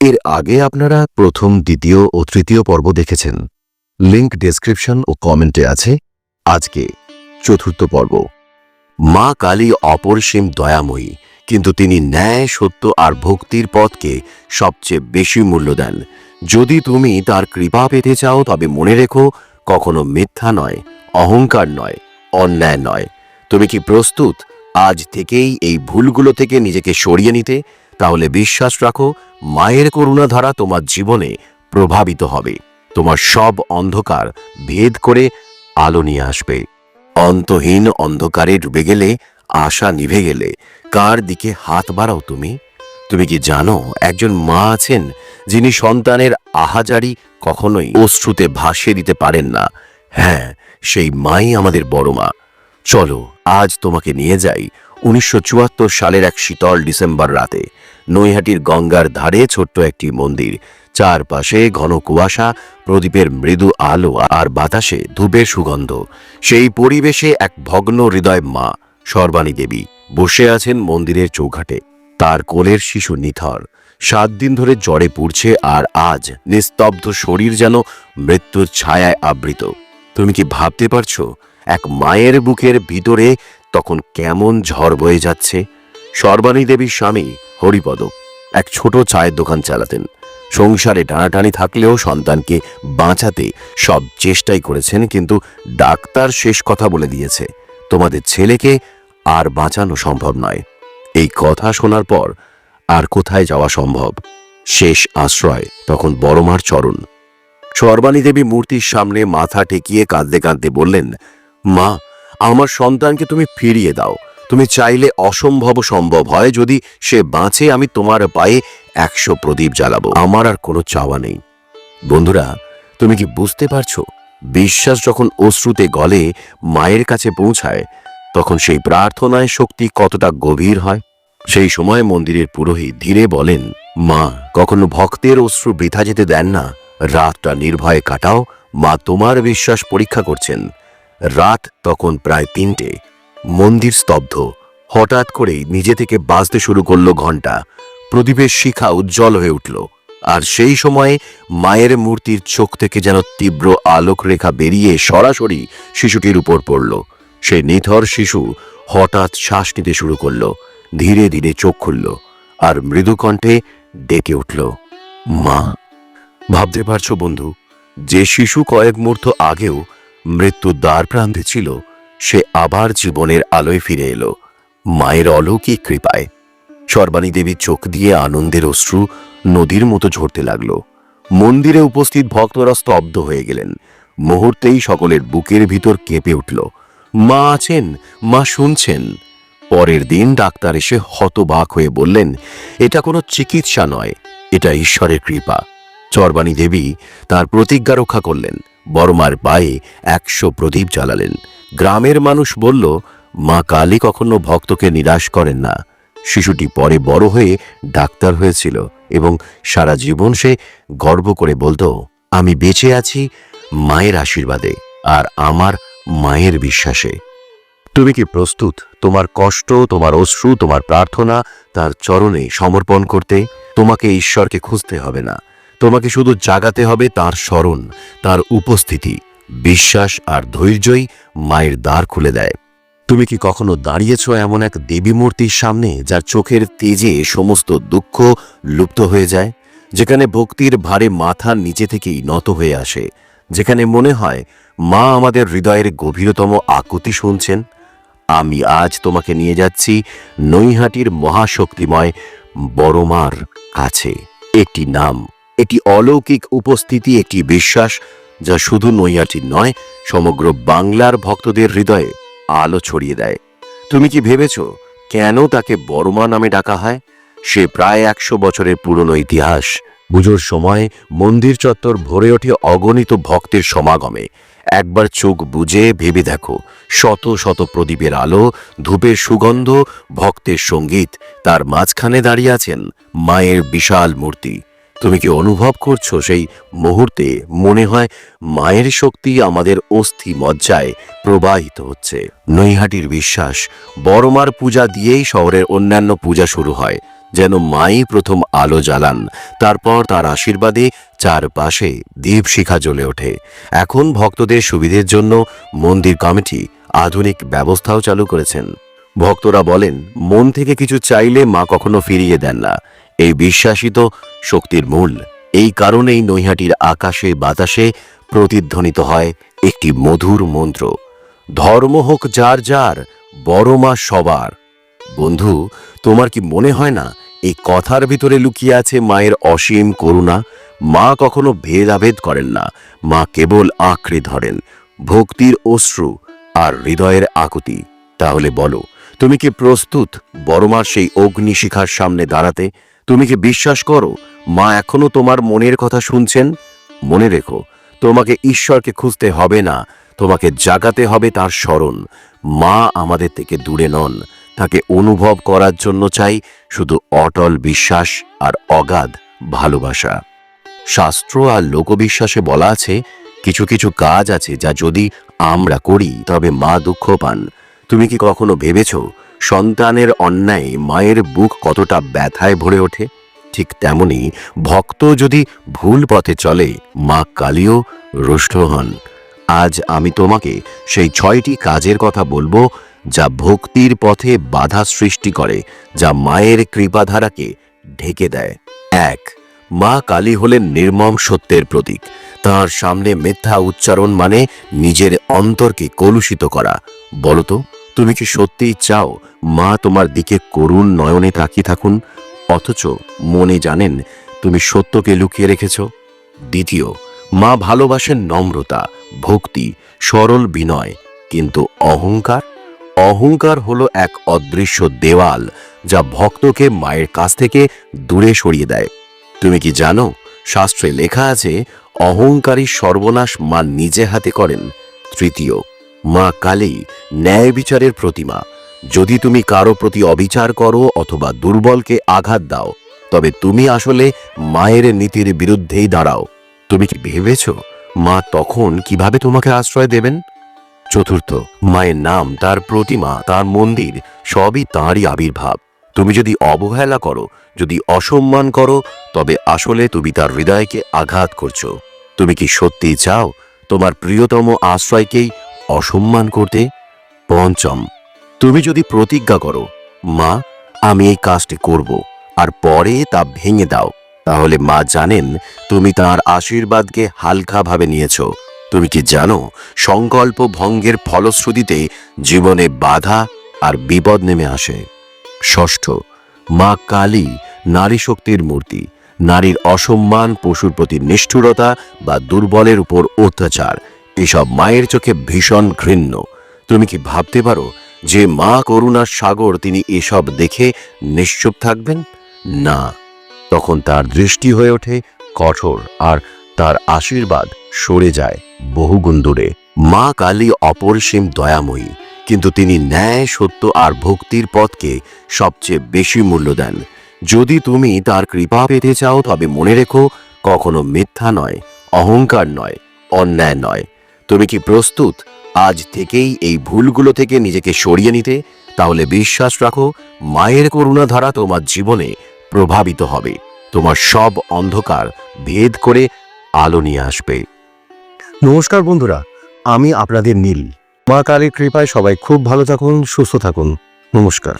এর আগে আপনারা প্রথম, দ্বিতীয় ও তৃতীয় পর্ব দেখেছেন। লিংক ডেসক্রিপশন ও কমেন্টে আছে আজকে চতুর্থ পর্ব। মা কালী অপরিসীম দয়াময়ী, কিন্তু তিনি ন্যায়, সত্য আর ভক্তির পথকে সবচেয়ে বেশি মূল্য দেন। যদি তুমি তার কৃপা পেতে চাও, তবে মনে রেখো, কখনো মিথ্যা নয়, অহংকার নয়, অন্যায় নয়। তুমি কি প্রস্তুত? আজ থেকেই এই ভুলগুলো থেকে নিজেকে সরিয়ে নিতে তাহলে বিশ্বাস রাখো, মায়ের করুণাধারা তোমার জীবনে প্রভাবিত হবে। তোমার সব অন্ধকার ভেদ করে আলো নিয়ে আসবে। অন্তহীন অন্ধকারে ডুবে গেলে, আশা নিভে গেলে, কার দিকে হাত বাড়াও তুমি? তুমি কি জানো, একজন মা আছেন, যিনি সন্তানের আহাজারি কখনোই অশ্রুতে ভাসিয়ে দিতে পারেন না। হ্যাঁ সেই মাই আমাদের বড় মা। চলো, আজ তোমাকে নিয়ে যাই উনিশশো চুয়াত্তর সালের এক শীতল ডিসেম্বর রাতে। নৈহাটির গঙ্গার ধারে ছোট্ট একটি মন্দির। চারপাশে ঘন কুয়াশা, প্রদীপের মৃদু আলো আর বাতাসে ধূপের সুগন্ধ। সেই পরিবেশে এক ভগ্ন হৃদয় মা, সর্বাণী দেবী, বসে আছেন মন্দিরের চৌঘাটে। তার কোলের শিশু নিথর। সাত দিন ধরে জ্বরে পুড়ছে আর আজ নিস্তব্ধ শরীর যেন মৃত্যুর ছায়ায় আবৃত। তুমি কি ভাবতে পারছ, এক মায়ের বুকের ভিতরে তখন কেমন ঝড় বয়ে যাচ্ছে? সর্বাণী দেবীর স্বামী হরিপদ এক ছোট চায়ের দোকান চালাতেন। সংসারে টানাটানি থাকলেও সন্তানকে বাঁচাতে সব চেষ্টাই করেছেন, কিন্তু ডাক্তার শেষ কথা বলে দিয়েছে, তোমাদের ছেলেকে আর বাঁচানো সম্ভব নয়। এই কথা শোনার পর আর কোথায় যাওয়া সম্ভব? শেষ আশ্রয়, তখন বড়মার চরণ। সর্বাণী দেবী মূর্তির সামনে মাথা টেকিয়ে কাঁদতে কাঁদতে বললেন, মা, আমার সন্তানকে তুমি ফিরিয়ে দাও। তুমি চাইলে অসম্ভব সম্ভব হয় যদি সে বাঁচে, আমি তোমার পায়ে একশো প্রদীপ জ্বালাবো। আমার আর কোনো চাওয়া নেই। বন্ধুরা, তুমি কি বুঝতে পারছ? বিশ্বাস যখন অশ্রুতে গলে মায়ের কাছে পৌঁছায়, তখন সেই প্রার্থনায় শক্তি কতটা গভীর হয়? সেই সময় মন্দিরের পুরোহিত ধীরে বলেন, মা, কখনো ভক্তের অশ্রু বৃথা যেতে দেন না। রাতটা নির্ভয়ে কাটাও। মা তোমার বিশ্বাস পরীক্ষা করছেন। রাত তখন প্রায় তিনটে। মন্দির স্তব্ধ। হঠাৎ করেই নিজে থেকে বাজতে শুরু করল ঘণ্টা প্রদীপের শিখা উজ্জ্বল হয়ে উঠল। আর সেই সময়ে মায়ের মূর্তির চোখ থেকে যেন তীব্র আলোক রেখা বেরিয়ে সরাসরি শিশুটির উপর পড়ল। সে নিথর শিশু হঠাৎ শ্বাস নিতে শুরু করল। ধীরে ধীরে চোখ খুলল আর মৃদু কণ্ঠে ডেকে উঠল, মা, ভাবতে পারছ বন্ধু, যে শিশু কয়েক মুহূর্ত আগেও মৃত্যুর দ্বার প্রান্তে ছিল সে আবার জীবনের আলোয় ফিরে এলো, মায়ের অলৌকিক কৃপায়। সর্বাণী দেবীর চোখ দিয়ে আনন্দের অশ্রু নদীর মতো ঝরতে লাগল। মন্দিরে উপস্থিত ভক্তরা স্তব্ধ হয়ে গেলেন। মুহূর্তেই সকলের বুকের ভিতর কেঁপে উঠল। মা আছেন, মা শুনছেন। পরের দিন ডাক্তার এসে হতবাক হয়ে বললেন, এটা কোনো চিকিৎসা নয়, এটা ঈশ্বরের কৃপা। চরবাণী দেবী তার প্রতিজ্ঞা রক্ষা করলেন। বড়মার পায়ে একশো প্রদীপ জ্বালালেন। গ্রামের মানুষ বলল, মা কালী কখনো ভক্তকে নিরাশ করেন না। শিশুটি পরে বড় হয়ে ডাক্তার হয়েছিল এবং সারা জীবন সে গর্ব করে বলতো, আমি বেঁচে আছি মায়ের আশীর্বাদে আর আমার মায়ের বিশ্বাসে। তুমি কি প্রস্তুত? তোমার কষ্ট, তোমার অশ্রু, তোমার প্রার্থনা তার চরণে সমর্পণ করতে? তোমাকে ঈশ্বরকে খুঁজতে হবে না। তোমাকে শুধু জাগাতে হবে তার স্মরণ, তার উপস্থিতি। বিশ্বাস আর ধৈর্যই মায়ের দ্বার খুলে দেয়। তুমি কি কখনো দাঁড়িয়েছ এমন এক দেবী মূর্তির সামনে যার চোখের তেজে সমস্ত দুঃখ লুপ্ত হয়ে যায়? যেখানে ভক্তির ভারে মাথা নিচে থেকেই নত হয়ে আসে। যেখানে মনে হয়, মা আমাদের হৃদয়ের গভীরতম আকুতি শুনছেন। আমি আজ তোমাকে নিয়ে যাচ্ছি নৈহাটির মহাশক্তিময় বড়মার কাছে। একটি নাম একটি অলৌকিক উপস্থিতি একটি বিশ্বাস যা শুধু নৈয়াটি নয়, সমগ্র বাংলার ভক্তদের হৃদয়ে আলো ছড়িয়ে দেয়। তুমি কি ভেবেছ কেন তাকে বড়মা নামে ডাকা হয়? সে প্রায় একশো বছরের পুরনো ইতিহাস। পুজোর সময় মন্দির চত্বর ভরে ওঠে অগণিত ভক্তের সমাগমে। একবার চোখ বুজে ভেবে দেখো, শত শত প্রদীপের আলো, ধূপের সুগন্ধ, ভক্তের সংগীত, তার মাঝখানে দাঁড়িয়ে আছেন মায়ের বিশাল মূর্তি। তুমি কি অনুভব করছ সেই মুহূর্তে মনে হয় মায়ের শক্তি আমাদের অস্থি মজ্জায় প্রবাহিত হচ্ছে? নৈহাটির বিশ্বাস, বড়মার পূজা দিয়েই শহরের অন্যান্য পূজা শুরু হয়। যেন মাই প্রথম আলো জ্বালান, তারপর তার আশীর্বাদে চারপাশে দীপশিখা জ্বলে ওঠে। এখন ভক্তদের সুবিধের জন্য মন্দির কমিটি আধুনিক ব্যবস্থাও চালু করেছেন। ভক্তরা বলেন, মন থেকে কিছু চাইলে মা কখনো ফিরিয়ে দেন না। এই বিশ্বাসিত শক্তির মূল। এই কারণেই নৈহাটির আকাশে বাতাসে প্রতিধ্বনিত হয় একটি মধুর মন্ত্র। ধর্ম হোক যার যার বড় মা সবার। বন্ধু, তোমার কি মনে হয় না, এই কথার ভিতরে লুকিয়ে আছে মায়ের অসীম করুণা? মা কখনো ভেদাভেদ করেন না। মা কেবল আঁকড়ে ধরেন। ভক্তির অশ্রু আর হৃদয়ের আকুতি। তাহলে বলো, তুমি কি প্রস্তুত বড়মার সেই অগ্নিশিখার সামনে দাঁড়াতে? তুমি কি বিশ্বাস করো? মা এখনও তোমার মনের কথা শুনছেন? মনে রেখো, তোমাকে ঈশ্বরকে খুঁজতে হবে না, তোমাকে জাগাতে হবে তার স্মরণ। মা আমাদের থেকে দূরে নন, তাকে অনুভব করার জন্য চাই শুধু অটল বিশ্বাস আর অগাধ ভালোবাসা। শাস্ত্র আর লোকবিশ্বাসে বলা আছে, কিছু কিছু কাজ আছে যা যদি আমরা করি তবে মা দুঃখ পান। তুমি কি কখনো ভেবেছ সন্তানের অন্যায় মায়ের বুক কতটা ব্যথায় ভরে ওঠে, ঠিক তেমনি ভক্ত যদি ভুল পথে চলে, মা কালীও রুষ্ট হন। আজ আমি তোমাকে সেই ছয়টি কাজের কথা বলব যা ভক্তির পথে বাধা সৃষ্টি করে, যা মায়ের কৃপাধারাকে ঢেকে দেয়। এক, মা কালী হলেন নির্মম সত্যের প্রতীক। তার সামনে মিথ্যা উচ্চারণ মানে নিজের অন্তরকে কলুষিত করা। বলতো তুমি কি সত্যিই চাও মা তোমার দিকে করুণ নয়নে তাকিয়ে থাকুন? অথচ মনে জানেন তুমি সত্যকে লুকিয়ে রেখেছ। দ্বিতীয়, মা ভালোবাসেন নম্রতা, ভক্তি, সরল বিনয়, কিন্তু অহংকার? অহংকার হলো এক অদৃশ্য দেওয়াল যা ভক্তকে মায়ের কাছ থেকে দূরে সরিয়ে দেয়। তুমি কি জানো, শাস্ত্রে লেখা আছে, অহংকারী সর্বনাশ মা নিজে হাতে করেন। তৃতীয় মা কালী ন্যায় বিচারের প্রতিমা। যদি তুমি কারও প্রতি অবিচার করো অথবা দুর্বলকে আঘাত দাও, তবে তুমি আসলে মায়ের নীতির বিরুদ্ধেই দাঁড়াও। তুমি কি ভেবেছ মা তখন কীভাবে তোমাকে আশ্রয় দেবেন? চতুর্থ, মায়ের নাম, তার প্রতিমা, তার মন্দির, সবই তাঁরই আবির্ভাব। তুমি যদি অবহেলা করো, যদি অসম্মান করো, তবে আসলে তুমি তার হৃদয়কে আঘাত করছ। তুমি কি সত্যি চাও তোমার প্রিয়তম আশ্রয়কেই অসম্মান করতে পঞ্চম, তুমি যদি প্রতিজ্ঞা করো, মা, আমি এই কাজটি করব, আর পরে তা ভেঙে দাও, তাহলে মা জানেন তুমি তার আশীর্বাদকে হালকাভাবে নিয়েছ। তুমি কি জানো, সংকল্প ভঙ্গের ফলশ্রুতিতে জীবনে বাধা আর বিপদ নেমে আসে। ষষ্ঠ, মা কালী নারী শক্তির মূর্তি। নারীর অসম্মান পশুর প্রতি নিষ্ঠুরতা বা দুর্বলের উপর অত্যাচার। এসব মায়ের চোখে ভীষণ ঘৃণ্য। তুমি কি ভাবতে পারো যে মা করুণার সাগর তিনি এসব দেখে নিশ্চুপ থাকবেন? না। তখন তার দৃষ্টি হয়ে ওঠে কঠোর আর তার আশীর্বাদ সরে যায় বহুগুণ দূরে মা কালী অপরিসীম দয়াময়ী, কিন্তু তিনি ন্যায়, সত্য আর ভক্তির পথকে সবচেয়ে বেশি মূল্য দেন। যদি তুমি তার কৃপা পেতে চাও তবে মনে রেখো, কখনো মিথ্যা নয়, অহংকার নয়, অন্যায় নয়। তুমি কি প্রস্তুত? আজ থেকেই এই ভুলগুলো থেকে নিজেকে সরিয়ে নিতে, তাহলে বিশ্বাস রাখো, মায়ের করুণাধারা তোমার জীবনে প্রভাবিত হবে। তোমার সব অন্ধকার ভেদ করে আলো নিয়ে আসবে। নমস্কার বন্ধুরা, আমি আপনাদের নীল। মা কালীর কৃপায় সবাই খুব ভালো থাকুন, সুস্থ থাকুন। নমস্কার।